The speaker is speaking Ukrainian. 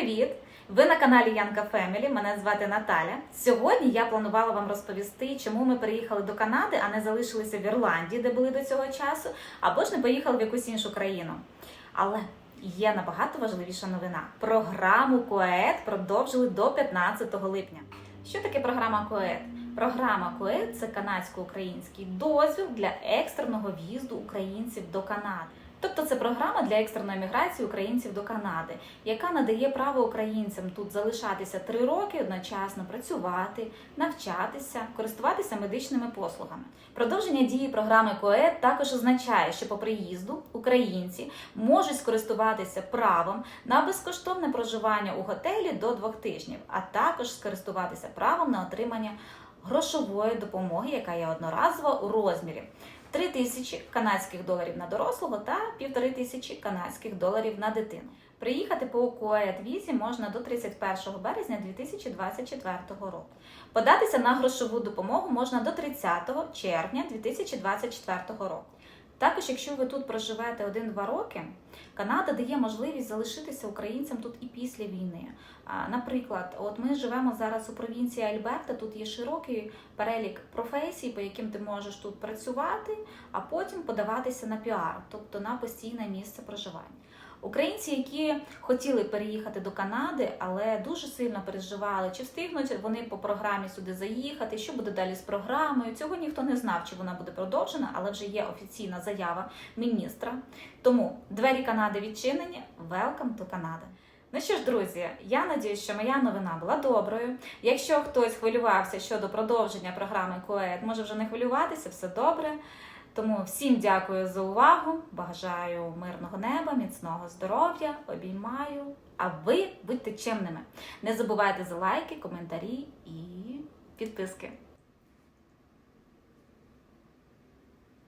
привіт! Ви на каналі Янка Фемілі. Мене звати Наталя. Сьогодні я планувала вам розповісти, чому ми переїхали до Канади, а не залишилися в Ірландії, де були до цього часу, або ж не поїхали в якусь іншу країну. Але є набагато важливіша новина: програму КОЕД продовжили до 15 липня. Що таке програма КОЕД? Програма КОЕД це канадсько-український дозвіл для екстреного в'їзду українців до Канади. Тобто це програма для екстреної міграції українців до Канади, яка надає право українцям тут залишатися три роки одночасно працювати, навчатися, користуватися медичними послугами. Продовження дії програми КОЕД також означає, що по приїзду українці можуть скористуватися правом на безкоштовне проживання у готелі до двох тижнів, а також скористуватися правом на отримання грошової допомоги, яка є одноразова у розмірі 3 тисячі канадських доларів на дорослого та півтори тисячі канадських доларів на дитину. Приїхати по КОЕД візі можна до 31 березня 2024 року. Податися на грошову допомогу можна до 30 червня 2024 року. Також, якщо ви тут проживете 1-2 роки, Канада дає можливість залишитися українцям тут і після війни. Наприклад, от ми живемо зараз у провінції Альберта. Тут є широкий перелік професій, по яким ти можеш тут працювати, а потім подаватися на піар, тобто на постійне місце проживання. Українці, які хотіли переїхати до Канади, але дуже сильно переживали, чи встигнуть вони по програмі сюди заїхати, що буде далі з програмою. Цього ніхто не знав, чи вона буде продовжена, але вже є офіційна заява міністра. Тому двері Канади відчинені. Welcome to Canada. Ну що ж, друзі, я надіюсь, що моя новина була доброю. Якщо хтось хвилювався щодо продовження програми КОЕД, може вже не хвилюватися, все добре. Тому всім дякую за увагу. Бажаю мирного неба, міцного здоров'я, обіймаю. А ви будьте чемними. Не забувайте за лайки, коментарі і підписки.